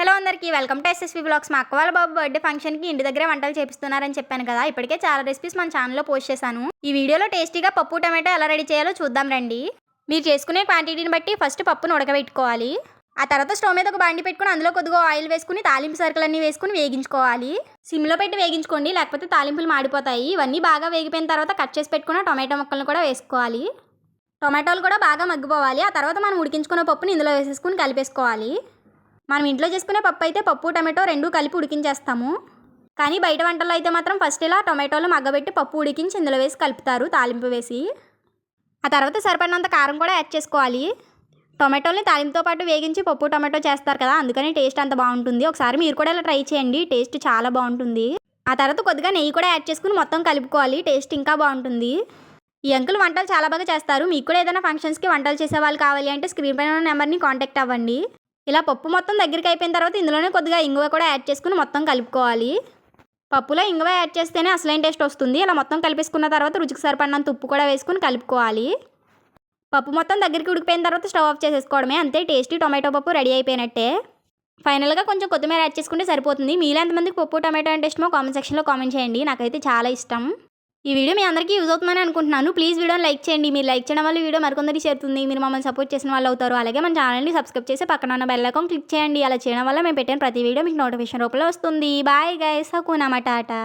Hello అందరికీ welcome to SSV blogs మా అక్క వాళ్ళ బాబు బర్త్డే ఫంక్షన్కి ఇంటి దగ్గర వంటలు చేపిస్తున్నారని చెప్పాను కదా. ఇప్పటికే చాలా రెసిపీస్ మన ఛానల్లో పోస్ట్ చేశాను. ఈ వీడియోలో టేస్టీగా పప్పు టమాటో ఎలా రెడీ చేయాలో చూద్దాం రండి. మీరు చేసుకునే క్వాంటిటీని బట్టి ఫస్ట్ పప్పును ఉడకబెట్టుకోవాలి. ఆ తర్వాత స్టవ్ మీద ఒక బండి పెట్టుకుని అందులో కొద్దిగా ఆయిల్ వేసుకుని తాలింపు సరుకులన్నీ వేసుకుని వేగించుకోవాలి. సిమ్లో పెట్టి వేగించుకోండి లేకపోతే తాలింపులు మాడిపోతాయి. ఇవన్నీ బాగా వేగిపోయిన తర్వాత కట్ చేసి పెట్టుకున్న టొమాటో ముక్కలను కూడా వేసుకోవాలి. టొమాటోలు కూడా బాగా మగ్గిపోవాలి. ఆ తర్వాత మనం ఉడికించుకున్న పప్పుని ఇందులో వేసేసుకుని కలిపేసుకోవాలి. మనం ఇంట్లో చేసుకునే పప్పు అయితే పప్పు టమాటో రెండు కలిపి ఉడికించేస్తాము. కానీ బయట వంటల్లో అయితే మాత్రం ఫస్ట్ ఇలా టొమాటోలు మగ్గబెట్టి పప్పు ఉడికించి ఇందులో వేసి కలుపుతారు తాలింపు వేసి. ఆ తర్వాత సరిపడినంత కారం కూడా యాడ్ చేసుకోవాలి. టొమాటోల్ని తాలింపుతో పాటు వేగించి పప్పు టొమాటో చేస్తారు కదా అందుకని టేస్ట్ అంత బాగుంటుంది. ఒకసారి మీరు కూడా ఇలా ట్రై చేయండి టేస్ట్ చాలా బాగుంటుంది. ఆ తర్వాత కొద్దిగా నెయ్యి కూడా యాడ్ చేసుకుని మొత్తం కలుపుకోవాలి టేస్ట్ ఇంకా బాగుంటుంది. ఈ అంకుల్ వంటలు చాలా బాగా చేస్తారు. మీకు కూడా ఏదైనా ఫంక్షన్స్కి వంటలు చేసే వాళ్ళు కావాలి అంటే స్క్రీన్ పైన ఉన్న నెంబర్ని కాంటాక్ట్ అవ్వండి. ఇలా పప్పు మొత్తం దగ్గరికి అయిపోయిన తర్వాత ఇందులోనే కొద్దిగా ఇంగువ కూడా యాడ్ చేసుకుని మొత్తం కలుపుకోవాలి. పప్పులో ఇంగువ యాడ్ చేస్తేనే అసలైన టేస్ట్ వస్తుంది. ఇలా మొత్తం కలిపేసుకున్న తర్వాత రుచికి సరిపడినంత ఉప్పు కూడా వేసుకుని కలుపుకోవాలి. పప్పు మొత్తం దగ్గరికి ఉడికిపోయిన తర్వాత స్టవ్ ఆఫ్ చేసేసుకోవడమే. అంతే టేస్టీ టొమాటో పప్పు రెడీ అయిపోయినట్టే. ఫైనల్గా కొంచెం కొత్తిమీర యాడ్ చేసుకుంటే సరిపోతుంది. మీలో ఎంతమందికి పప్పు టొమాటో అంటే ఇష్టమో కామెంట్ సెక్షన్లో కామెంట్ చేయండి. నాకైతే చాలా ఇష్టం. ఈ వీడియో మీ అందరికీ యూజ్ అవుతుందని అనుకుంటున్నాను. ప్లీజ్ వీడియోని లైక్ చేయండి. మీరు లైక్ చేయడం వల్ల వీడియో మరికొందరికి చేరుతుంది. మీరు మమ్మల్ని సపోర్ట్ చేసిన వాళ్ళు అవుతారు. అలాగే మన ఛానల్ని సబ్స్క్రైబ్ చేసి పక్కన ఉన్న బెల్ ఐకాన్ క్లిక్ చేయండి. అలా చేయడం వల్ల మేము పెట్టిన ప్రతి వీడియో మీకు నోటిఫికేషన్ రూపంలో వస్తుంది. Bye guys హకునా matata